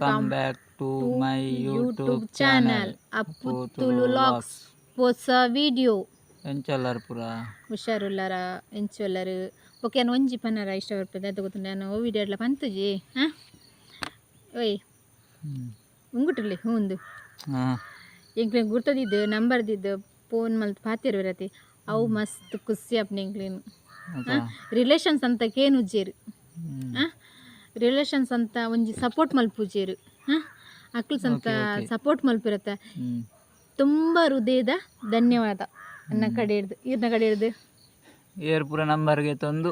Welcome back to my YouTube channel channel channel Appu Tulu vlogs ಹೊಸ video ಎಂಚಲ್ಲರ್ ಪುರ ಹುಷಾರುಲ್ಲರ ಎಂಚಲ್ಲರು. ಓಕೆ ನಾನು ಒಂಜಿ ಪನ್ನರ ಇಷ್ಟ ಬರ್ತದೆ ಅದು ಗೊತ್ತು ನಾನು ಓ ವಿಡಿಯೋ ಎಲ್ಲ ಪಂತುಜಿ ಹಾಂ? ಓಯ್ ಉಂಗುಟ್ರಲ್ಲಿ ಹೂಂದು ಹಾ. ಎಂಕ್ಲೆ ಗುರ್ತದಿದ್ದು ನಂಬರ್ದಿದ್ದು ಫೋನ್ ಮಲ್ತ್ ಪಾತಿರು ಬರತಿ ಅವು ಮಸ್ತ್ ಖುಷಿ ಅಪ್ನ ಎಂಕ್ಲೇನು? ರಿಲೇಷನ್ಸ್ ಅಂತ ಕೇನು ಉಜ್ಜೇರು ಹ್ಮ್. ಹಾಂ? ರಿಲೇಷನ್ಸ್ ಅಂತ ಒಂಜಿ ಸಪೋರ್ಟ್ ಮಲ್ಪುಜೇರು ಹಾಂ? ಅಕ್ಳಸ್ ಅಂತ Okay, okay. ಸಪೋರ್ಟ್ ಮಲ್ಪಿರತ್ತೆ. ತುಂಬ ಹೃದಯದ ಧನ್ಯವಾದ ನನ್ನ ಕಡೆ ಹಿಡ್ದು ಇರ್ನ ಕಡೆ ಹಿಡ್ದು ಏರ್ ಪೂರ ನಂಬರ್ಗೆ ತಂದು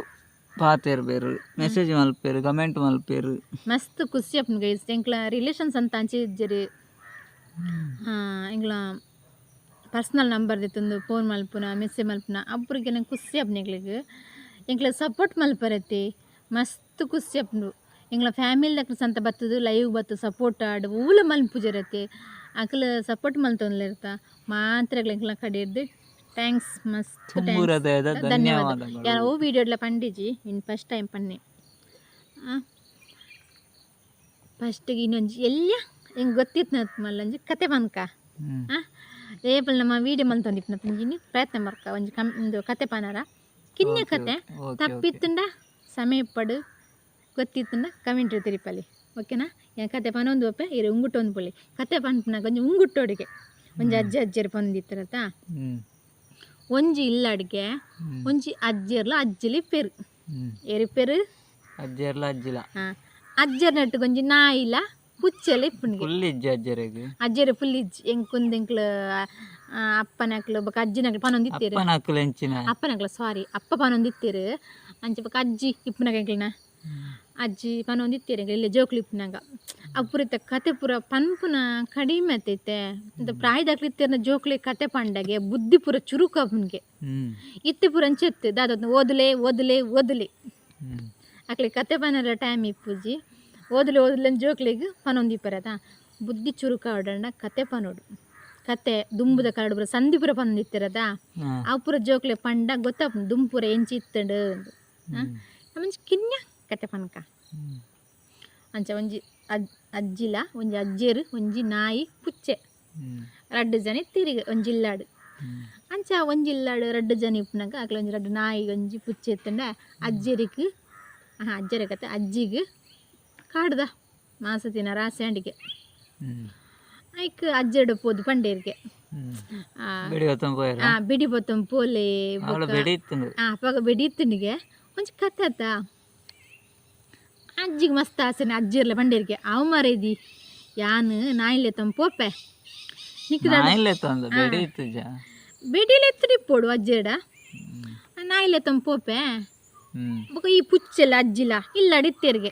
ಪಾತೇರ್ ಬೇರು. ಮೆಸೇಜ್ ಮಲ್ಪೇರು ಕಮೆಂಟ್ ಮಲ್ಪೇರು. ಮಸ್ತ್ ಖುಷಿ ಅಪ್ನ ಗೈಸ್. ಎಂಕ್ಲ ರಿಲೇಷನ್ಸ್ ಅಂತ ಅಂಚಿದ್ದೀರಿ ಎಂಕ್ಲ ಪರ್ಸ್ನಲ್ ನಂಬರ್ ತಂದು ಫೋನ್ ಮಲ್ಪುನ ಮೆಸೇಜ್ ಮಲ್ಪುನ ಅಬ್ರಿಗೆ ನಂಗೆ ಖುಷಿ ಅಪ್ನ ಎಂಗ್ಲಿಗೆ ಎಂಕ್ಲ ಸಪೋರ್ಟ್ ಮಲ್ಪರತಿ ಮಸ್ತ್ ಖುಷಿ ಅಪ್ನು. ಎಂಗ್ಲ ಫ್ಯಾಮಿಲಿ ಅಕ್ಲ ಸಂತ ಬತ್ತದು ಲೈವ್ ಬತ್ತು ಸಪೋರ್ಟ್ ಆಡು ಊಲ ರತೆ ಅಕ್ಲ ಸಪೋರ್ಟ್ ಮಲ್ತೊಂದ್ಲಿರ್ತ ಮಾತ್ರ ಎಂಕ್ಲ ಕಡೆ ಇರ್ದು ಥ್ಯಾಂಕ್ಸ್ ಮಸ್ತ್ ಧನ್ಯವಾದ ಯಾರೋ ವಿಡಿಯೋ ಎಲ್ಲ ಪಂಡಿಜಿ ಇನ್ನು ಫಸ್ಟ್ ಟೈಮ್ ಪನ್ನೆ ಫಸ್ಟಿಗೆ ಇನ್ನೊಂಜಿ ಎಲ್ಲ ಹಿಂಗೆ ಗೊತ್ತಿತ್ತು ಮಲ್ಲೊಂಜಿ ಕತೆ ಬಂದ್ಕ ಹ್ಮ್. ರೇಪಲ್ ನಮ್ಮ ವಿಡಿಯೋ ಮಲ್ತೊಂದಿತ್ತು ನತ್ತಂಜಿನಿ ಪ್ರಯತ್ನ ಮಾಡ್ಕ ಒಂಜಿ ಕಮ್ ಒಂದು ಕತೆ ಪನಾರ ಕಿನ್ನೆ ಕತೆ. ತಪ್ಪಿತ್ತಂಡ ಸಮಯ ಪಡು ಗೊತ್ತಿತ್ತಂಡ ಕಮೆಂಟ್ ತಿರಿಪಲ್ಲಿ. ಓಕೆನಾ ಯಾ ಕತೆ ಪನೊಂದು ಒಪ್ಪೆ? ಇರು ಉಂಗುಟ್ಟೊಂದು ಪೊಳಿ ಕತೆ ಪನ್ಪುನಾಗ ಒಂಜಿ ಅಡುಗೆ. ಒಂಜಿ ಅಜ್ಜಿ ಅಜ್ಜಿ ಪಂದಿತ್ತರತ. ಒಂಜಿ ಇಲ್ಲ ಅಡುಗೆ ಒಂಜಿ ಅಜ್ಜಿರ್ಲ ಅಜ್ಜಿಲಿ ಪೆರು. ಎರಿ ಪೆರು? ಅಜ್ಜರ್ಲ ಅಜ್ಜಿಲ. ಅಜ್ಜರ್ ನಟ್ಟು ಗೊಂಜಿ ನಾಯಿಲ ಪುಚ್ಚೆಲ್ಲ ಇಪ್ಪುನಿಗೆ ಫುಲ್ ಇಜ್ಜ ಅಜ್ಜರಿಗೆ ಅಜ್ಜರ ಫುಲ್ ಇಜ್ಜಿ. ಎಂಕ್ ಕುಂದೆಂಕ್ಲ ಅಪ್ಪನಕ್ಲು ಬೊಕ ಅಜ್ಜಿನಕ್ಲು ಪನೊಂದಿತ್ತೇರು ಅಪ್ಪನಕ್ಲು ಹೆಂಚಿನ. ಅಪ್ಪನಕ್ಲ ಸಾರಿ ಅಪ್ಪ ಪನೊಂದಿತ್ತೇರು ಅಂಚೆ ಬೊಕ ಅಜ್ಜಿ ಇಪ್ಪನಾಗ ಎಂಕ್ಲನ ಅಜ್ಜಿ ಪನೊಂದಿತ್ತೇರು ಎಂಕ್ಲ ಇಲ್ಲೇ ಜೋಕ್ಲಿಪ್ನಾಗ ಅಪ್ಪುರಿತ ಅಪುರಿತ ಕತೆ ಪುರ ಪನ್ಪುನ ಕಡಿಮೆ ಆತೈತೆ. ಅಂತ ಪ್ರಾಯದಾಗ್ಲಿ ಇತ್ತೇರ್ನ ಜೋಕ್ಲಿ ಕತೆ ಪಂಡಗೆ ಬುದ್ಧಿ ಪುರ ಚುರುಕು ಅವನಿಗೆ. ಇತ್ತೆ ಪುರ ಅಂಚೆತ್ತೆ ದಾದ ಓದಲೆ ಓದಲೆ ಓದಲೆ. ಅಕ್ಲಿ ಕತೆ ಪನರ ಟೈಮ್ ಇಪ್ಪುಜಿ ಓದಲೆ ಓದಲೆ ಜೋಕ್ಲಿಗೆ ಪನೊಂದಿ ಪರದ ಬುದ್ಧಿ ಚುರುಕ ಆಡಣ್ಣ ಕತೆ ಪನೋಡು ಕತೆ ದುಂಬುದ ಕರಡು ಪುರ ಸಂಧಿ ಪುರ ಪನೊಂದಿತ್ತಿರದ ಹಾ. ಆ ಪುರ ಜೋಕ್ಲೆ ಪಂಡ ಗೊತ್ತಾಪ ದುಂಪುರ ಎಂಚಿ ಇತ್ತಂಡು ಕಿನ್ಯಾ ಮಂಚಿ ಕಿನ್ಯ ಕತೆ ಪನಕ. ಅಂಚ ಒಂಜಿ ಅಜ್ ಅಜ್ಜಿಲ ಒಂಜಿ ಅಜ್ಜೇರು ಒಂಜಿ ನಾಯಿ ಪುಚ್ಚೆ. ರಡ್ಡು ಜನ ತಿರುಗಿ ಒಂಜಿ ಇಲ್ಲಾಡು. ಅಂಚ ಒಂಜಿ ಇಲ್ಲಾಡು ರಡ್ಡು ಜನ ಇಪ್ಪನಾಗ ಆಕಲ ಒಂಜಿ ರಡ್ಡು ನಾಯಿ ಒಂಜಿ ಪುಚ್ಚೆ ಎತ್ತಂಡ ಅಜ್ಜರಿಗೆ ಹಾಂ ಅಜ್ಜರ ಕತೆ ಅಜ್ಜಿಗೆ ಕಾಡ್ದ ಮಾಸ ತಿನ್ನ ರಾಸಂಡಿಗೆ. ಐಕ್ ಅಜ್ಜಡು ಪೋದು ಪಂಡೇರಿಗೆ. ಆ, ಬೆಡಿ ಬೊತ್ತಂ ಪೋಲೆ ಬೆಡಿ ಇತ್ತನಿಗೆ ಒಂಜಿ ಕತೆ ಆತ. ಅಜ್ಜಿಗೆ ಮಸ್ತ್ ಆಸೆನೆ ಅಜ್ಜಿ ಇರ್ಲ ಅವ್ ಅವ ಮರೇದಿ? ಯಾನು ನಾಯಿಲೆ ತಮ್ಮ ಪೋಪೆ ಬೆಡಿಲೆ ಎತ್ತಡಿ ಪೋಡು ಅಜ್ಜೇಡ ನಾಯಿಲೆ ತಮ್ಮ ಪೋಪೆ ಬೊಕ ಈ ಪುಚ್ಚೆಲ್ಲ ಅಜ್ಜಿಲ ಇಲ್ಲ ಅಡಿತ್ತೇರಿಗೆ.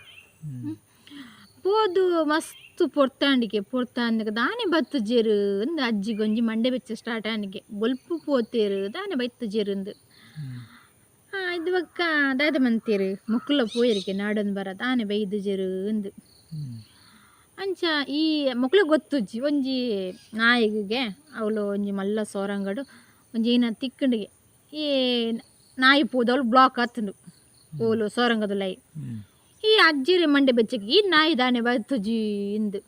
ಪೋದು ಮಸ್ತ್ ಪೊರ್ತಾಂಡಿಗೆ ಪೊರ್ತಾಂಡಿಗೆ ದಾನೆ ಬತ್ತು ಜೇರು ಅಂದ ಅಜ್ಜಿಗೊಂಜಿ ಮಂಡೆ ಬೆಚ್ಚ ಸ್ಟಾರ್ಟ್ ಆಂಡಿಗೆ. ಬೊಲ್ಪು ಪೋತೇರು ದಾನೆ ಬತ್ತು ಜೇರುಂದು ಹ್ಮ್. ಇದು ಬಕ್ಕ ದಾದ ಮಂತೇರು ಮುಕ್ಕುಲ ಪೋಯರಿಗೆ ನಾಡೊಂದು ಬರ ತಾನೆ ಬೈದು ಜರು ಹ್ಮ್. ಅಂಚ ಈ ಮಕ್ಕಳು ಗೊತ್ತುಜ್ಜಿ ಒಂಜಿ ನಾಯಿಗೆ ಅವಳು ಒಂಜಿ ಮಲ್ಲ ಸೋರಂಗಡು ಒಂಜಿ ಏನ ತಿಕ್ಕಂಡಿಗೆ ಈ ನಾಯಿ ಪೂದವಳು ಬ್ಲಾಕ್ ಆತಂಡು ಓಲು ಸೋರಂಗದ ಲೈ. ಈ ಅಜ್ಜಿರಿ ಮಂಡೆ ಬೆಚ್ಚಗೆ ಈ ನಾಯಿ ದಾನೆ ಬರ್ತಜಿ ಇಂದು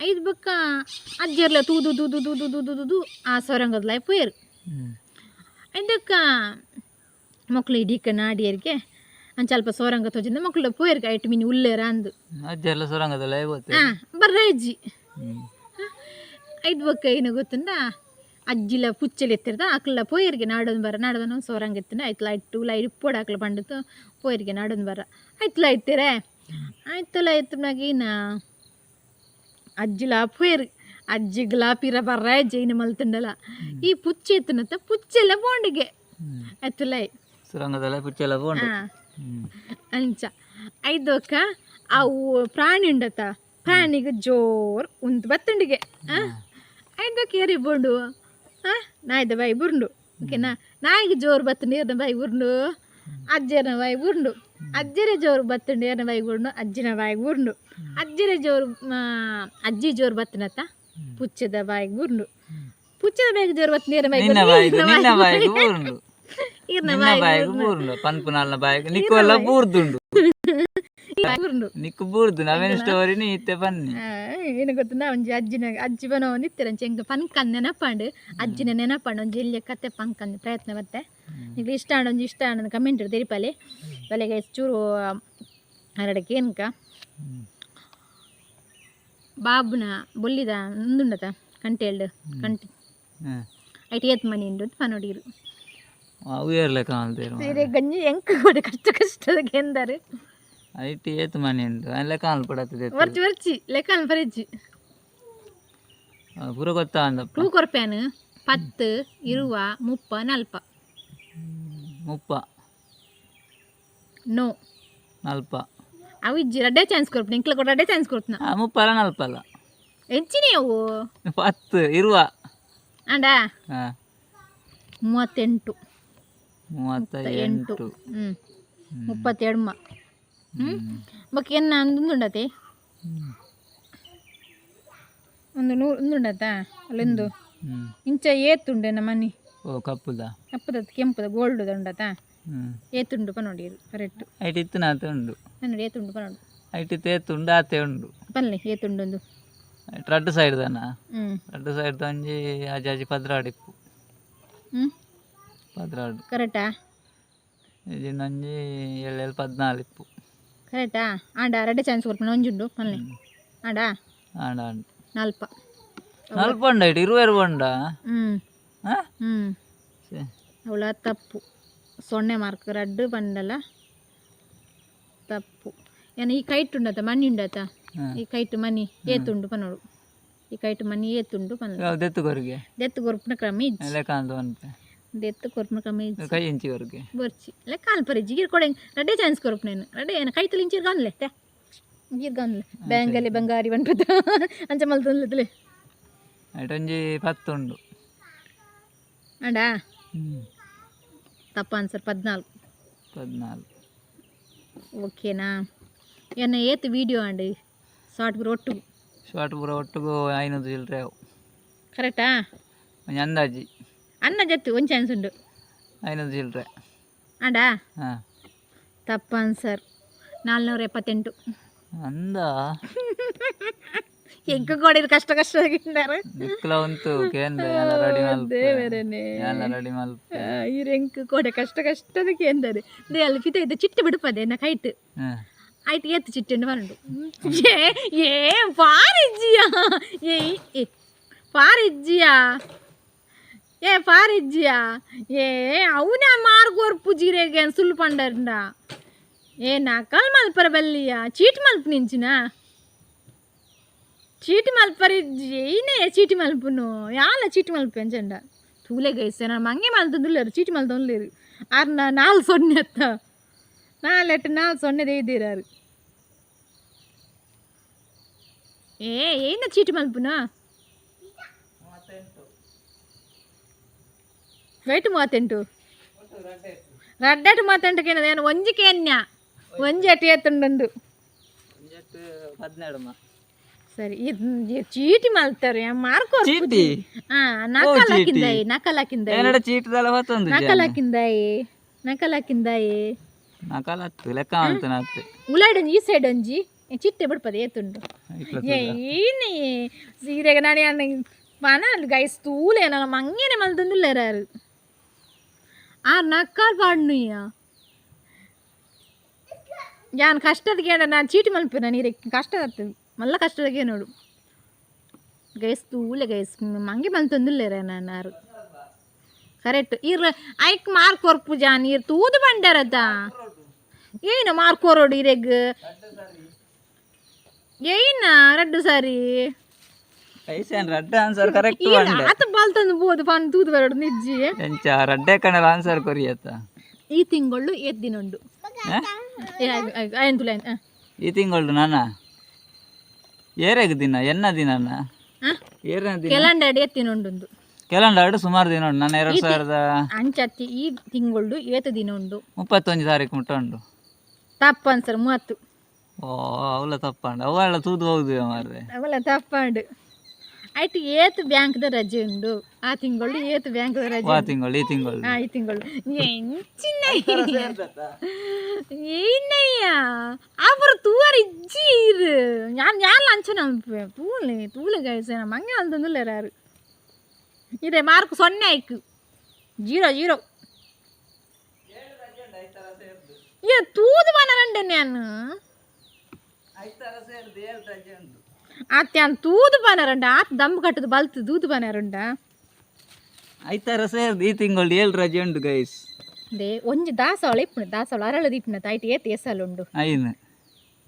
ಐದು ಬಕ್ಕ ಅಜ್ಜಿರ್ಲ ತೂದು ತೂದು ತೂದು ತೂದು ತೂದು ಆ ಸೊರಂಗದ ಲೈ ಪೋಯರು. ಇದಕ್ಕ ಮಕ್ಳು ಇಡೀಕ ನಾಡಿಯರಿಗೆ ಒಂದು ಸ್ವಲ್ಪ ಸೋರಂಗ ತೋಜಿಂದ ಮಕ್ಕಳು ಪೋಯರ್ಗೆ ಐಟ್ ಮೀನು ಉಲ್ಲೇರ ಅಂದು. ಅಜ್ಜೆಲ್ಲ ಸುರಂಗದಲ್ಲ ಐವತ್ತು ಹಾಂ ಬರ್ರ ಅಜ್ಜಿ. ಐದು ಬಕ್ಕ ಏನು ಗೊತ್ತುಂಡ ಅಜ್ಜಿಲ ಪುಚ್ಚಲಿ ಎತ್ತಿರ್ದ ಅಕ್ಲ ಪೋಯರಿಗೆ ನಾಡೋದು ಬರ ನಾಡದನ ಸೋರಂಗ ಎತ್ತಿನ ಐತ್ಲ ಲೈಟು ಲೈಟ್ ಇಪ್ಪೋಡು ಅಕ್ಲ ಬಂಡಿತ್ತು ಪೋಯರಿಗೆ ನಾಡೋದು ಬರ. ಐತ್ಲ ಇತ್ತೀರೆ ಆಯ್ತಲ್ಲ ಎತ್ತನಾಗ ಏನ? ಅಜ್ಜಿಲ ಪೋಯರ್ ಅಜ್ಜಿ ಗುಲಾಪಿರ ಬರ್ರ ಜೈನ ಮಲ್ತಂಡಲ್ಲ ಈ ಪುಚ್ಚಿ ಎತ್ತನತ್ತ ಪುಚ್ಚೆಲ್ಲ ಬೋಂಡಿಗೆ. ಆಯ್ತಲ್ಲ ಸುರಂಗದಲ್ಲ ಪುಚ್ಚೆಲ್ಲ ಬೋಂಡು. ಅಂಚ. ಐದೋಕ ಅವು ಪ್ರಾಣಿ ಉಂಡತ ಪ್ರಾಣಿಗೆ ಜೋರ್ ಉಂತ್ ಬತ್ತಂಡಿಗೆ. ಐದೋಕ ಏರಿ ಬೋಂಡು. ಹಾಂ? ನಾಯ್ದ ಬಾಯಿ ಬುರುಂಡು. ಓಕೆನಾ ನಾಯಿಗೆ ಜೋರು ಬತ್ತಂಡಿ ಏರ್ನ ಬಾಯಿ ಬುರ್ಂಡು. ಅಜ್ಜನ ಬಾಯಿ ಬುರ್ಂಡು. ಅಜ್ಜರ ಜೋರು ಬತ್ತುಂಡು ಏರ್ನ ಬಾಯಿ ಬುರ್ಂಡು ಅಜ್ಜಿನ ಬಾಯಿ ಬುರ್ಂಡು. ಅಜ್ಜರ ಜೋರು ಅಜ್ಜಿ ಜೋರು ಬತ್ತನತ್ತ. ಪುಚ್ಚದ ಬಾಯಿಗೆ ಬುರುಂಡು. ಪುಚ್ಚದ ಬಾಯಿಗೆ ಜೋರು ಏರ್ನ ಬಾಯಿ ಬಾಯಿಗೆ ನಿನ್ನ ಬಾಯಿಗೆ ಬಾಯಿಗೆ ಬೂರ್ದುಂಡು. ನಿಕ್ಕು ಬೂರ್ದು ನವೇನು ಸ್ಟೋರಿ ಇತ್ತೆ ಬನ್ನಿ. ಏನು ಒಂಜಿ ಅಜ್ಜಿನ ಅಜ್ಜಿ ಬನೋ ನಿತ್ತಿರಂಚೆ ಎಂಕ್ ಪನ್ಕಂದ್ ನೆನಪಾಂಡು. ಅಜ್ಜಿನ ನೆನಪಾಂಡು ಒಂಜಿ ಎಲ್ಲಿಯ ಕತೆ ಪಂಕನ್ ಪ್ರಯತ್ನ ಬತ್ತೆ ನಿಮ್ಗೆ ಇಷ್ಟ ಆಂಡು ಒಂಜಿ ಇಷ್ಟ ಆಂಡ್ ಕಮೆಂಟ್ ತೆರಿಪಲೆ ಬಲೆಗೆ ಚೂರು ಹರಡಕ್ಕೆ ಏನಕ ಬಾಬುನ ಬೊಲ್ಲಿದ ಉಂದುಂಡತ ಕಂಟೆಲ್ಡ್ ಕಂಟೆ. ಐಟ್ ಐಟಿ ಏತ್ ಮನಿ ಉಂಡು ಪನೋಡಿರು ಅವು ಏರ್ಲೆ ಕಾಣ್ತೇರು ಸೀರೆ ಗಂಜಿ ಎಂಕ್ ಕೂಡ ಕಷ್ಟ ಕಷ್ಟದ ಕೆಂದರು ಐಟಿ ಏತ್ ಮನೆ ಉಂಟು ಅಲ್ಲ ಕಾಲ್ ಪಡತ್ತದೆ ವರ್ಚಿ ವರ್ಚಿ ಲೆಕ್ಕನ ಪರಿಚಿ ಪೂರ ಗೊತ್ತಾ ಅಂದಪ್ಪ ಟೂ ಕೊರ್ಪ್ಯಾನ್ ಪತ್ತು ಇರುವ ಮುಪ್ಪ ನಲ್ಪ ಮುಪ್ಪ ನೋ ನಲ್ಪ ಅವು ಇಜ್ಜಿ ರಡ್ಡೆ ಚಾನ್ಸ್ ಕೊರ್ಪು ಇಂಕ್ಲ ಕೂಡ ರಡ್ಡೆ ಚಾನ್ಸ್ ಕೊಡ್ತನ ಆ ಮುಪ್ಪಲ್ಲ ನಲ್ಪಲ್ಲ ಎಂಚಿನಿ ಅವು ಪತ್ತು ಇರುವ ಅಂಡ ಹಾ ಮೂವತ್ತೆಂಟು ಮೂವತ್ತ ಎಂಟು ಹ್ಞೂ ಮುಪ್ಪತ್ತೆರಡು ಮ. ಹ್ಞೂ ಬಕ್ ಎನ್ನ ಅಂದುಂಡತೆ ಹ್ಮ್. ಒಂದು ನೂರು ಒಂದುಂಡತ ಅಲ್ಲೊಂದು. ಇಂಚ ಏತುಂಡೆ ನಮ್ಮ ಮನಿ. ಓ ಕಪ್ಪುದ? ಕಪ್ಪದ ಕೆಂಪುದ ಗೋಲ್ಡ್ ಉಂಡತ ಏತುಂಡು ನೋಡಿ ಕರೆಕ್ಟ್ ಐಟ್ ಇತ್ತು ಆತ ಉಂಡು. ನೋಡಿ ಏತುಂಡು ಪನೋಡು ಐಟ್ ಇತ್ತು ಉಂಡು ಆತೆ ಉಂಡು. ಪಲ್ಲೆ ಏತುಂಡು ಒಂದು. ರಡ್ಡು ಸೈಡ್ ದನ? ರಡ್ಡು ಸೈಡ್ ಒಂಜಿ ಅಜಾಜಿ ಪದ್ರಾಡಿಪ್ಪು. ಹ್ಞೂ ಆಂಡ ಆಂಡ? ನಾಲ್ಪ. ನಲ್ಪ ಉಂಡ ಐಟಿ ಇರುವೆರು ಉಂಡ ಹ್ಞೂ ಹಾ? ಹ್ಞೂ ಸೆ. ಅವಳ ತಪ್ಪು. ಸೊನ್ನೆ ಮಾರ್ಕ್ ರಡ್ಡು ಬಂಡಲ ತಪ್ಪು. ಏನ ಈ ಕೈಟ್ ಉಂಡತ ಮನಿ ಉಂಡತ. ಈ ಕೈಟ್ ಮನಿ ಏತುಂಡು ಪನೋಡು ಈ ಕೈಟ್ ಮನಿ ಏತುಂಡು ಪನ ದೆತ್ತು ಎತ್ತುಗೊರ್ಗೆ ದೆತ್ತು ಕೊರ್ಪುನ ಕ್ರಮ ಇಜ್ಜಿ ದೆತ್ತು ಕೊರ್ಪುನ ಕ್ರಮ ಕೈ ಕೈ ಇಂಚಿವರ್ಗೆ ಬರ್ಚಿ ಇಲ್ಲ ಕಾಲ್ ಪರಿ ಜಿಗಿರ್ ಕೊಡೆ ರಡ್ಡೆ ಚಾನ್ಸ್ ಕೊರಪ್ నేను ರಡ್ಡೆ ಏನ ಕೈ ತಲಿ ಇಂಚಿರ್ ಗಾನ್ಲೆ ತೆ ಇಂಚಿರ್ ಗಾನ್ಲೆ ಬ್ಯಾಂಗಲ್ಲಿ ಬಂಗಾರಿ ಬಂಟ್ಪದ ಅಂಚ ಮಲ್ತೊಂದ್ಲೆ ಐಟ್ ಒಂಜಿ ಪತ್ತು ಉಂಡು ಅಂಡ ತಪ್ಪ ಆನ್ಸರ್ ಪದ್ನಾಲ್ಕು ಪದ್ನಾಲ್ಕು ಓಕೆನಾ ಏನ ಏತ್ ವಿಡಿಯೋ ಅಂಡಿ ಶಾರ್ಟ್ ಬರೋ ಒಟ್ಟು ಶಾರ್ಟ್ ಪೂರ ಒಟ್ಟಿಗೂ ಐನೂರು ಚಿಲ್ಲರೆ ಅವು ಕರೆಕ್ಟಾ ಅಂದಾಜಿ ಅನ್ನ ಜತ್ತು ಒಂದು ಚಾನ್ಸ್ ಉಂಡು ಐನೂರು ಚಿಲ್ಲರೆ ಅಂಡ ಹಾಂ. ತಪ್ಪ ಆನ್ಸರ್ ನಾಲ್ನೂರ ಎಪ್ಪತ್ತೆಂಟು. ಅಂದ? ಎಂಕ ಕೊಡಿರು ಕಷ್ಟ ಕಷ್ಟದಾಗಿದ್ದಾರೆ ದಿಕ್ಕಲ ಉಂಟು ಕೇಂದ್ರ ಎಲ್ಲ ರೆಡಿ ಮಲ್ಪೆ. ದೇವರನೇ ಎಲ್ಲ ರೆಡಿ ಮಲ್ಪೆ. ಈ ಎಂಕ ಕೊಡೆ ಕಷ್ಟ ಕಷ್ಟದಕ್ಕೆ ಎಂದರೆ ದೇ ಅಲ್ಲಿ ಫಿತ ಇದು ಚಿಟ್ಟು ಬಿಡುಪದೆ ನಾ ಕೈಟ್. ಹಾಂ. ಆಯ್ತು ಏತ್ತು ಚಿಟ್ಟಂಡು ಬರಂಡು ಏ ಏ ಪಾರಿಜ್ಜಿಯಾ ಏ ಏ ಪಾರಿಜ್ಜಿಯಾ ಏ ಪಾರಿಜ್ಜಿಯ ಏ ಅವನೇ ಮಾರ್ಗ ಪೂಜಿರೆಗೆ ಸುಳ್ಳು ಪಂಡರ್ನ ಏ ನಕಲ್ ಮಲ್ಪರ ಬಲ್ಲಿಯ ಚೀಟಿ ಮಲ್ಪ ನಿಂಚಿನ ಚೀಟಿ ಮಲ್ಪರಿಜ್ಜಿ ಇನ್ನೇ ಚೀಟಿ ಮಲ್ಪನು ಯಾಲ ಚೀಟಿ ಮಲ್ಪ ಎಂಚಂಡ ತೂಲೆ ಗೈಸೆ ನಾನು ಮಂಗೆ ಮಲ್ತಂದುಲ್ಲೇರು ಚೀಟಿ ಮಲ್ತೊಂದುಲ್ಲೇರು ಆರು ನಾಲ್ ಸೊನ್ನೆ ಅತ್ತ ನಾಲೆಟ್ಟು ನಾಲ್ ಸೊನ್ನೆದೇ ಇದ್ದೀರಾರು ಏ ಏನ ಚೀಟಿ ಮಲ್ಪುನಾ ವೆಯ್ಟ್ ಮೂವತ್ತೆಂಟು ರಡ್ಡಟ್ಟು ಮೂವತ್ತೆಂಟಕ್ಕೆ ಏನು ಒಂಜಿಕೆ ಎನ್ಯ ಒಂಜಿ ಅಟಿ ಎತ್ತುಂಡೊಂದು ಹದಿನೆರಡು ಮಾ ಸರಿ ಇದು ಚೀಟಿ ಮಲ್ತಾರೆ ಮಾರ್ಕೋ ಚೀಟಿ ಹಾ ನಕಲ್ ಚೀಟಿ. ಹಾಕಿಂದಾಯಿ ನಕಲ್ ಹಾಕಿಂದಾಯಿ ಎರಡು ಚೀಟದಲ್ಲ ಹೊತ್ತೊಂದು ನಕಲ್ ಹಾಕಿಂದಾಯಿ ನಕಲ್ ಹಾಕಿಂದಾಯಿ ನಕಾಲ ಹತ್ತು ಲೆಕ್ಕ ಮಾಡ್ತೇನೆ ಹತ್ತು ಉಲಾಡೊಂಜಿ ಈ ಸೈಡ್ ಒಂಜಿ ಚಿಟ್ಟೆ ಬಿಡ್ಪದೆ ಏತುಂಡು ಇಟ್ಲ ಏನೇ ಸೀರೆಗೆ ನಾನು ಅನ್ನ ಮನ ಗೈಸ್ ತೂಲೆ ನನ್ನ ಮಂಗೇನೆ ಮಲ್ತಂದುಲ್ಲೇರಾರು ಆ ನಕ್ಕಾಲ್ ಪಾಡ್ನುಯ್ಯ. ಯಾನ್ ಕಷ್ಟದ ಕೇಳ, ನಾನು ಚೀಟಿ ಮಲ್ಪಿನ ನೀರೆ ಕಷ್ಟ ಆಗ್ತದೆ ಮಲ್ಲ ಕಷ್ಟದಾಗೆ ನೋಡು. ಗೈಸ್ ತೂಲೆ ಗೈಸ್, ಮಂಗೆ ಮಲ್ತಂದುಲ್ಲೇರ ನಾನು ಯಾರು? ಕರೆಕ್ಟ್ ಇರ್, ಐಕ್ ಮಾರ್ಕ್ ಕೊರ್ಪು ಜಾನ್, ಇರ್ ತೂದು ಬಂಡಾರತ. ಏನು ಮಾರ್ಕ್ ಕೊರೋಡು ಇರೆಗ್? ಏನ ರಡ್ಡು ಸಾರಿ? ಐಸೇನ್ ರಡ್ಡ ಆನ್ಸರ್ ಕರೆಕ್ಟ್ ಬಂಡೆ ಆತ ಬಾಲ್ ತಂದು ಬೋದು ಪಾನ್ ತೂದು ಬರಡು ನಿಜ್ಜಿ. ಎಂಚ ರಡ್ಡೆ ಕಣಲ ಆನ್ಸರ್ ಕೊರಿಯತ್ತ ಈ ತಿಂಗಳು ಏತ್ ದಿನ ಉಂಡು ಹ? ಆಯ್ತು ಈ ತಿಂಗಳು ನಾನ? ಏರೆಗ್ ದಿನ ಎನ್ನ ದಿನನ? ಏರನ ದಿನ? ಕೆಲಂಡಾಡಿ ದಿನ ಉಂಡು ಕೆಲಂಡಾಡು ಸುಮಾರು ದಿನ ಉಂಡು ನಾನು ಎರಡು ಸಾವಿರದ ಅಂಚತ್ತಿ ಈ ತಿಂಗಳು ಏತು ದಿನ ಉಂಡು ಮುಪ್ಪತ್ತೊಂದು ತಾರೀಕು ಮುಟ್ಟ ಉಂಡು ತಪ್ಪ ಅನ್ಸರ್ ಮೂವತ್ತು. ಓ ಅವಳ ತಪ್ಪಂಡು ಅವೆಲ್ಲ ತೂದು ಹೋಗುದು ಮಾರ್ರೆ. ಅವಲ್ಲ ತಪ್ಪಂಡು. ಅಟ್ ಏತ್ ಬ್ಯಾಂಕ್ದ ರಜೆ ಉಂಡು. ಆ ತಿಂಗಳು ಏತ್ ಬ್ಯಾಂಕ್ದ ರಜೆ ಆ ತಿಂಗಳು ಈ ತಿಂಗಳು. ಆ ಈ ತಿಂಗಳು. ಎಂಚಿನ ಏನಯ್ಯ ಅಪರ ತೂವರ್ ಇಜ್ಜೀರ್. ಯಾನ್ ಯಾನ್ ಅಂಚನ ತೂಲೆ ತೂಲೆ ಗಾಯ್ಸನ ಮಂಗೆ ಅಲ್ದಂದುಲ್ಲ ಯಾರು ಇದೆ ಮಾರ್ಕ್ ಸೊನ್ನೆ ಆಯ್ಕು. Zero zero. ಏ ತೂದು ಬನ ನಾನು? ಐತರ ಸೇರ್ದು ಏಳು ರಜೆ ಉಂಟು. ಆತ್ಯಾನ್ ತೂದು ಬನರಂಡ ಆತ್ ದಮ್ ಕಟ್ಟದು ಬಲ್ತು ತೂದು ಬನರಂಡ. ಐತಾರ ಸೇರ್ ಈ ತಿಂಗಳು ಏಳು ರಜೆ ಉಂಟು ಗೈಸ್. ದೇ ಒಂಜಿ ದಾಸವಾಳ ಇಪ್ಪುಣು ದಾಸವಾಳ ಅರಳ ದಿಪ್ಪುನ ತಾಯ್ತು ಏತ್ ಎಸಲು ಐನು.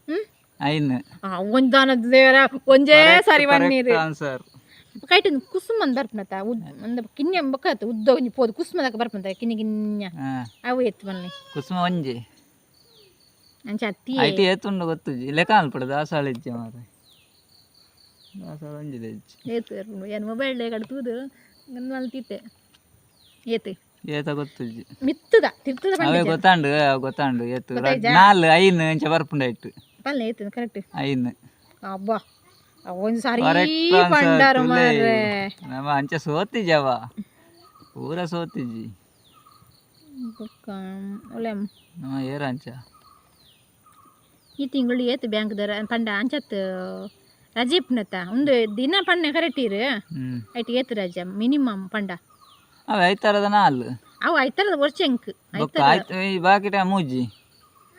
ಹ್ಮ್? ಐನು. ಆ ಒಂದಾನದ ದೇವರ ಒಂಜೇ ಸಾರಿ ಬನ್ನೀರು ಆನ್ಸರ್ ಕೈಟ್ ಕುಸುಮ ಬರ್ಪನತ ಉದ್ ಅಂದ ಕಿನ್ಯ ಬಕ್ಕತ್ ಉದ್ದ ಒಂಜಿ ಪೋದು ಕುಸುಮದಕ ಬರ್ಪನತ ಕಿನ್ಯ. ಕಿನ್ಯ ಅವು ಎತ್ತು ಬನ್ನಿ. ಕುಸುಮ ಒಂಜಿ. ಅಂಚ ಅತ್ತಿ ಐಟಿ ಏತುಂಡು ಗೊತ್ತು ಲೆಕ್ಕ ಅನ್ಪಡ ದಾಸಾಳ ಇಜ್ಜೆ ಮಾರೆ ದಾಸಾಳ ಒಂಜಿದೆ ಇಜ್ಜಿ ಏತು ಏನು ಮೊಬೈಲ್ ಕಡೆ ತೂದು ಮಲ್ತಿತ್ತೆ ಏತೆ? ಏತ ಗೊತ್ತುಜಿ ಮಿತ್ತದ ತಿರ್ತದ ಅವೇ ಗೊತ್ತಾಂಡು ಗೊತ್ತಾಂಡು ಏತು? ನಾಲ್ ಐನ್ ಇಂಚ ಬರ್ಪುಂಡ ಇಟ್ಟು ಪಲ್ಲೆ ಏತು ಕರೆಕ್ಟ್ ಐನ್ ಅಬ್ಬಾ. ಒಂದು ಸಾರಿ ಪಂಡಾರು. ಮಾರ್ರೆ. ನಮ್ಮ ಅಂಚ ಸೋತಿಜವ ಪೂರ ಸೋತಿಜ್ಜಿ ಒಳ್ಳೆ ನಮ್ಮ ಏರ ಅಂಚ. ಈ ತಿಂಗಳು ಏತು ಬ್ಯಾಂಕ್ ದರ ಪಂಡ ಅಂಚತ್ ರಜೀಪ್ ನತ ಒಂದು ದಿನ ಪಣ್ಣೆ ಕರೆಟೀರು ಐಟ್ ಏತ್ ರಜ ಮಿನಿಮಮ್ ಪಂಡ. ಅವ ಐತರದ ನಾಲ್ ಅವು ಐತರದ ವರ್ಷ ಎಂಕ್. ಆಯ್ತು ಈ ಬಾಕಿಟ ಮೂಜಿ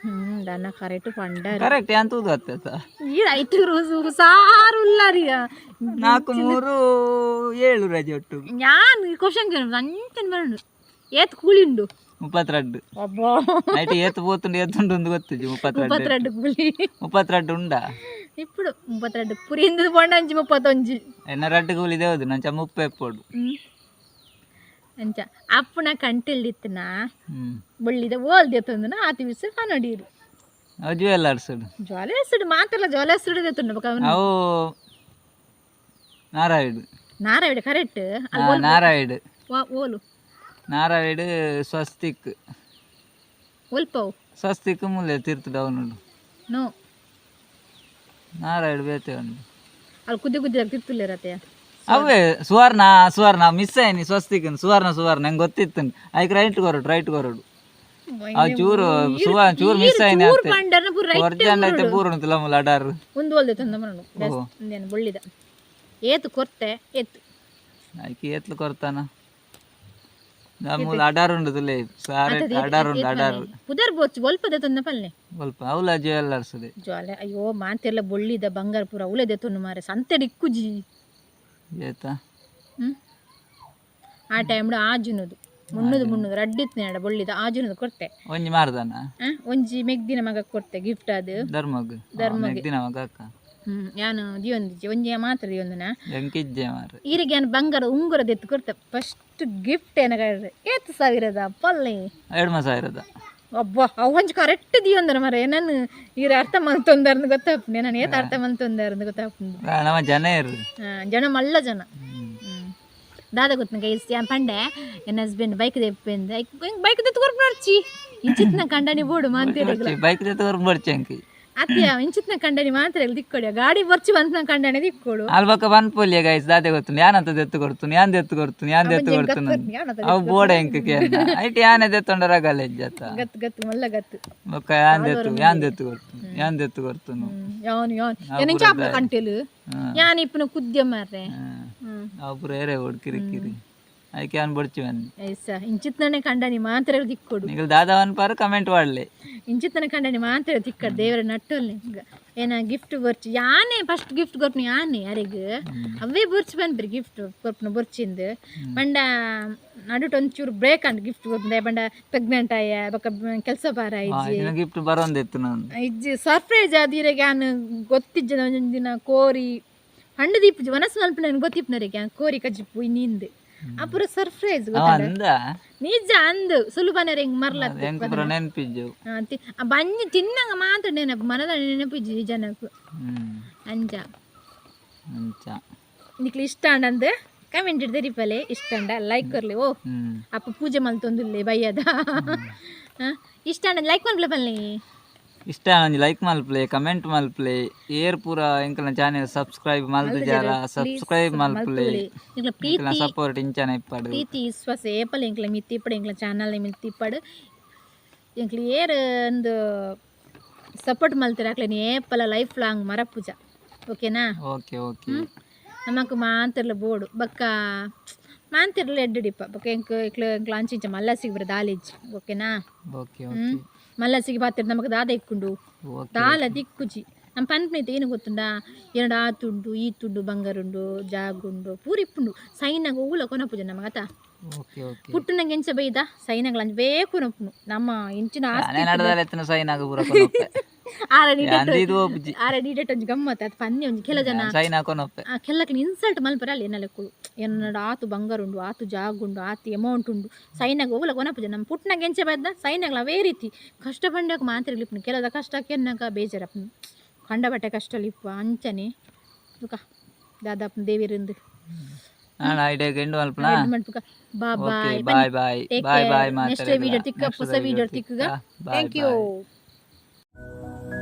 ಹ್ಮ್ ದನ ಕರೆಕ್ಟ್ ಪಂಡ ಕರೆಕ್ಟ್ ಅಂತ ಉದತ್ತ ಈ ಐತು ಸಾರು ಸಾರುಲ್ಲರಿಗ ನಾಲ್ಕು ಮೂರು ಏಳು ರಜೆ ಒಟ್ಟು. ಯಾನ್ ಕ್ವಶನ್ ಕೇಳು ನಂಚನ್ ಬರಂಡು ಏತ್ ಕೂಲಿಂಡು ಮುಪ್ಪತ್ತು ರಡ್ಡು. ಅಬ್ಬಾ. ಐಟ್ ಏತ್ ಪೋತುಂಡು ಏತುಂಡು ಒಂದು ಗೊತ್ತಿಜಿ ಮುಪ್ಪತ್ತು ರಡ್ಡು. ಮುಪ್ಪತ್ತು ರಡ್ಡು ಕೂಲಿ. ಮುಪ್ಪತ್ತು ಉಂಡಾ? ఇప్పుడు ముప్పత్రెండు పురింది పండంచి ముప్పతొంజి ఎన్న రెడ్డు కూలి దేవదు నంచ ముప్పై ఎప్పుడు ಅಂಚ ಅಪ್ಪನ ಕಂಟಿಲ್ದಿತ್ತನ ಬಳ್ಳಿದ ಓಲ್ದಿತ್ತಂದನ ಆತಿ ವಿಸ ಕನ್ನಡೀರು అవి జ్యువెలర్సుడు ಜ್ವಾಲೇಸುಡು ಮಾತೆಲ್ಲ ಜ್ವಾಲೇಸುಡು ದೆತ್ತುಂಡು ಬಕ అవు నారాయుడు ನಾರಾಯಣ ಕರೆಕ್ಟ್ ఆ, నారాయుడు ಓಲು నారాయుడు స్వస్తిక్ ಒಲ್ಪವು స్వస్తిక్ ముల్లే తీర్తుడు అవునుడు ನೋ ಬೇತೆ ಕುದಿ ಅವೇ ಸುವರ್ಣ ಸುವರ್ಣ ಮಿಸ್ ಆಯ್ನಿ ಸ್ವಸ್ತಿಕನ್ ಸುವರ್ಣ ಸುವರ್ಣ ನಂಗೆ ಗೊತ್ತಿತ್ತು ಐಕ್ ರೈಟ್ ಕೊರಡು ರೈಟ್ ಕೊರಡು. ಆ ಚೂರು ಸುವರ್ಣ ಚೂರು ಮಿಸ್ ಆಯ್ನಿ ಐತೆ ಪೂರ್ಣ ತುಲಮ ಲಡಾರ್. ಒಂದು ಒಲ್ದೆ ತಂದ ಮರಣ ಬೊಳ್ಳಿದ. ಏತು ಕೊರ್ತೆ ಏತು. ಆಯ್ಕೆ ಏತ್ಲು ಕೊರ್ತಾನ? ನಮ್ಮೂಲ ಅಡಾರ್ ಉಂಡು ತುಲೆ ಸಾರೆ ಅಡಾರು ಉಂಡು ಅಡಾರು. ಪುದರ್ ಬೋಚ್ ಒಲ್ಪದೆ ತಂದ ಪಲ್ಲೆ? ಸ್ವಲ್ಪ ಅವಲ ಜ್ಯುವೆಲ್ಲರ್ಸ್ ಜ್ವಾಲೆ ಅಯ್ಯೋ ಮಾತೆಲ್ಲ ಬೊಳ್ಳಿದ ಬಂಗಾರ ಪೂರ ಉಳೆದೆ ತೊಂದು ಮಾರೆ ಸಂತೆ ಡಿಕ್ಕುಜಿ ಏತ? ಹ್ಮ್? ಆ ಟೈಮ್ಡು ಆಜುನದು ಮುನ್ನುದು ಮುನ್ನದು ರಡ್ಡಿತ್ತು ಆಡ ಬೊಳ್ಳಿದ ಆಜುನದು ಕೊಡ್ತೆ ಒಂಜಿ ಮಾರ್ದನ? ಒಂಜಿ ಮೆಗ್ದಿನ ಮಗ ಕೊಡ್ತೆ ಗಿಫ್ಟ್ ಅದು. ಧರ್ಮಗ್. ದಿನ ಮಗ ಅಕ್ಕ ಹ್ಮ್ ಯಾನು ದಿಯೊಂದಿಜ್ಜಿ ಒಂಜಿ ಮಾತ್ರ ದಿಯೊಂದನ ಎಂಕಿಜ್ಜೆ ಮಾರ. ಯಾನು ಬಂಗಾರ ಉಂಗುರದ ಎತ್ತು ಕೊಡ್ತೆ. ಫಸ್ಟ್ ಗಿಫ್ಟ್ ಏನಾಗ ಏತ್ ಸಾವಿರದ ಪಲ್ಲೆ. ಎರಡು ಸಾವಿರದ. ಅಬ್ಬ ಅವು ಕರೆಕ್ಟ್ ದಿಯೊಂದನ ಮರ. ನಾನು ಈರ ಅರ್ಥ ಮಂತೊಂದಾರ್ದು ಗೊತ್ತಾಗ್ಪುಂಡೆ ನಾನು ಏತ್ ಅರ್ಥ ಮಂತೊಂದಾರ್ದು ಗೊತ್ತಾಗ್ಪುಂಡು ನಮ್ಮ ಜನ ಇರು ಜನ ಮಲ್ಲ ಜನ. ದಾದ ಗೊತ್ತ ಗೈಸ್ ಯಾನ್ ಪಂಡೆ ಎನ್ ಹಸ್ಬೆಂಡ್ ಬೈಕ್ ದೆಪ್ಪೆಂದ ಬೈಕ್ ದೆತ್ತು ಕೊರ್ಪು ನೋಡ್ಚಿ ಇಂಚಿತ್ನ ಕಂಡನಿ ಬೋಡು ಮಾಂತೇರಿಗ್ಲ ಬೈಕ್ ದೆತ್ತು ಬರ್ಚಿ ಅಂಕಿ. ಅತ್ಯ ಇಂಚಿತ್ನ ಕಂಡನಿ ಮಾತ್ರ ದಿಕ್ಕೊಡಿ? ಗಾಡಿ ಬರ್ಚಿ ಬಂತ ಕಂಡನೆ ದಿಕ್ಕೊಡು. ಅಲ್ಬಕ್ಕ ಬನ್ಪೊಲ್ಯ ಗೈಸ್ ದಾದೆ ಗೊತ್ತು ಯಾನಂತ ದೆತ್ತು ಕೊಡ್ತೀನಿ ಯಾನ್ ದೆತ್ತು ಕೊಡ್ತೀನಿ ಯಾನ್ ದೆತ್ತು ಕೊಡ್ತೀನಿ ಅವು ಬೋಡ ಎಂಕ ಕೇಳ ಐಟಿ ಯಾನೆ ದೆತ್ತೊಂಡರಾಗಲ್ಲ ಇಜ್ಜತ್ತ ಗತ್ ಗತ್ ಮಲ್ಲ ಗತ್ ಬೊಕ್ಕ ಯಾನ್ ದೆತ್ತು ಯಾನ್ ದೆತ್ತು ಕೊಡ್ತು ಯಾನ್ ದೆತ್ತು ಕೊಡ್ತೀನಿ ಯಾನ್ ಯಾನ್ ಏನ ಚಾಪ ಕಂಟೆಲು? ಯಾನ್ ಇಪ್ಪನ ಕುದ್ಯ ಮಾರ್ರೆ? ಅವು ಪೂರ ಏರೆ ಓಡ್ ಕಿರಿಕಿರಿ. ಅದಕ್ಕೆ ಅವನು ಬನ್ನಿ ಐಸ ಇಂಚಿತ್ನೇ ಕಂಡನಿ ಮಾತ್ರ ದಿಕ್ಕೊಡು ನೀವು ದಾದವನ್ ಪಾರು ಕಮೆಂಟ್ ಮಾಡ್ಲಿ. ಇಂಚಿತ್ತನ ಕಂಡನಿ ಮಾತ್ರ ದಿಕ್ಕ ದೇವರ ನಟ್ಟಲ್ಲಿ ಏನ ಗಿಫ್ಟ್ ಬರ್ಚಿ ಯಾನೇ ಫಸ್ಟ್ ಗಿಫ್ಟ್ ಕೊರ್ಪು ಯಾನೇ ಯಾರಿಗೆ? ಅವೇ ಬರ್ಚಿ ಬಂದ್ರಿ ಗಿಫ್ಟ್ ಕೊರ್ಪುನ ಬುರ್ಚಿಂದ. ಬಂಡ ನಡುಟ್ ಒಂಚೂರು ಬ್ರೇಕ್ ಅಂಡ್ ಗಿಫ್ಟ್ ಕೊರ್ಪುಂದೆ ಬಂಡ ಪ್ರೆಗ್ನೆಂಟ್ ಆಯ ಬೊಕ ಕೆಲಸ ಬಾರ ಇಜ್ಜಿ. ಗಿಫ್ಟ್ ಬರೋಂದಿತ್ತು ನಾನು ಇಜ್ಜಿ ಸರ್ಪ್ರೈಸ್ ಆದಿರಿಗೆ ಯಾನ್ ಗೊತ್ತಿಜ್ಜನ ಒಂದಿನ ಕೋರಿ ಹಣ್ಣು ದೀಪ ಮನಸ್ಸು ಮಲ್ಪನ ಗೊತ್ತಿಪ್ಪನರಿಗೆ ಕೋರಿ ಕಜ್ಜಿಪ್ಪು ಇನ್ನಿಂದು. ಅಪುರ ಸರ್ಪ್ರೈಸ್ ಅಂದ. ನಿಜ ಅಂದು. ಸುಲಭನರ ಹಿಂಗ್ ಮರ್ಲತ್ತ ನೆನಪಿಜ್ಜು ಬಂಜಿ ತಿನ್ನಂಗ ಮಾತ್ರ ನೆನಪು ಮನದ ನೆನಪಿಜ್ಜು ಜನಕ್ಕೂ? ಹ್ಮ್. ಅಂಜ. ಅಂಚ. ನಿಕ್ಲಿ ಇಷ್ಟ ಅಂಡಂದು ಕಮೆಂಟ್ ಇಡ್ದೆ ರಿಪಲೆ ಇಷ್ಟ ಅಂಡ ಲೈಕ್ ಕೊರ್ಲಿ ಓ. ಅಪ್ಪ ಪೂಜೆ ಮಲ್ತೊಂದುಲ್ಲೆ ಬಯ್ಯದ ಆ, ಇಷ್ಟ ಅಂಡ ಲೈಕ್ ಮಾಡ್ಲ ಬಲ್ಲಿ ಇಷ್ಟ ಆನಂಜಿ ಲೈಕ್ ಮಲ್ಪಲೆ ಕಮೆಂಟ್ ಮಲ್ಪಲೆ ಏರ್ ಪೂರ ಇಂಕಲ್ನ ಚಾನೆಲ್ ಸಬ್ಸ್ಕ್ರೈಬ್ ಮಲ್ತಿಜಾರ ಸಬ್ಸ್ಕ್ರೈಬ್ ಮಲ್ಪಲೆ ಇಂಕಲ್ನ ಸಪೋರ್ಟ್ ಇಂಚಾನ ಇಪ್ಪಡು ಪ್ರೀತಿ ವಿಶ್ವಾಸ ಏಪಲ್ ಇಂಕಲ ಮಿತ್ತಿಪ್ಪಡು ಇಂಕಲ ಚಾನಲ್ ಮಿತ್ತಿಪ್ಪಡು ಇಂಕಲ ಏರ್ ಒಂದು ಸಪೋರ್ಟ್ ಮಲ್ತಿರಾಕ್ಲೆ ಏಪಲ ಲೈಫ್ ಲಾಂಗ್ ಮರ ಪೂಜಾ ಓಕೆನಾ ಓಕೆ ಓಕೆ ನಮಕ್ ಮಾಂತಿರ್ಲ ಬೋಡು ಬಕ್ಕ ಮಾಂತಿರ್ಲ ಎಡ್ಡಿಡಿಪ್ಪ ಬಕ್ಕ ಇಂಕ ಇಂಕಲ ಇಂಕಲ ಅಂಚಿಂಚ ಮಲ್ಲ ಸಿಗ್ಬರ ದಾಲಿಜ್ ಓಕೆನಾ ಓಕೆ ಓಕೆ ಹ್ಮ್ ಮಲ್ಲಸಿಗೆ ಬಾತಿರ್ ನಮಕ್ ದಾದ ಇಕ್ಕುಂಡು ಓಕೆ ದಾಲ ದಿಕ್ಕುಜಿ ನಮ್ಮ ಪನ್ಪನೈತೆ ಏನು ಗೊತ್ತುಂಡ ಎರಡು ಆ ತುಂಡು ಈ ತುಂಡು ಬಂಗಾರುಂಡು ಜಾಗುಂಡು ಪೂರಿಪ್ಪುಂಡು ಸೈನಾಗ ಊಲ ಕೊನ ಪೂಜೆ ನಮಗತ ಓಕೆ ಓಕೆ ಪುಟ್ಟನಂಗೆ ಎಂಚ ಬೈದ ಸೈನಗಳ ಬೇಕು ನಪ್ಪುನು ನಮ್ಮ ಇಂಚಿನ ನಾನೇ ನಡದಾಲೆ ಎತ್ತನ ಸೈನ್ ಆಗ ಪೂರ ಕೊನೊಪ್ಪೆ ಆರ ನೀಡೆಟ್ ಅಂದಿದು ಒಬ್ಬಜಿ ಆರ ನೀಡೆಟ್ ಒಂಜಿ ಗಮ್ಮತ್ ಅದು ಪನ್ನೆ ಒಂಜಿ ಕೆಲ ಜನ. ಸೈನ್ ಹಾಕೊನೊಪ್ಪೆ ಆ ಕೆಲ್ಲಕ್ಕೆ ಇನ್ಸಲ್ಟ್ ಮಲ್ಪರ ಅಲ್ಲಿ ಎನ್ನಲೆಕ್ಕುಳು ಎನ್ನಡ ಆತು ಬಂಗಾರ ಉಂಡು ಆತು ಜಾಗುಂಡು ಆತು ಅಮೌಂಟ್ ಉಂಡು. ಸೈನಾಗ ಹೋಗಲ ಕೊನ ಪೂಜೆ. ನಮ್ಮ ಪುಟ್ಟನಾಗ ಎಂಚ ಬೈದ ಸೈನಾಗ್ಲ ಅವೇ ರೀತಿ ಕಷ್ಟ ಬಂಡಾಗ ಮಾತ್ರ ಲಿಪ್ಪನು ಕೆಲದ ಕಷ್ಟಕ್ಕೆ ಎನ್ನಕ ಬೇಜಾರಪ್ಪನು ಕಂಡ ಬಟ್ಟೆ ಕಷ್ಟ ಲಿಪ್ಪ ಅಂಚನೆ. ದುಕ ದಾದಾಪನ ದೇವಿರಂದು. ನಾನು ಐಡಿಯಾ ಗೆಂಡು ಮಲ್ಪನ ಮಾಡ್ತುಕ ಬಾ okay bye. Bye bye Take bye Thank you.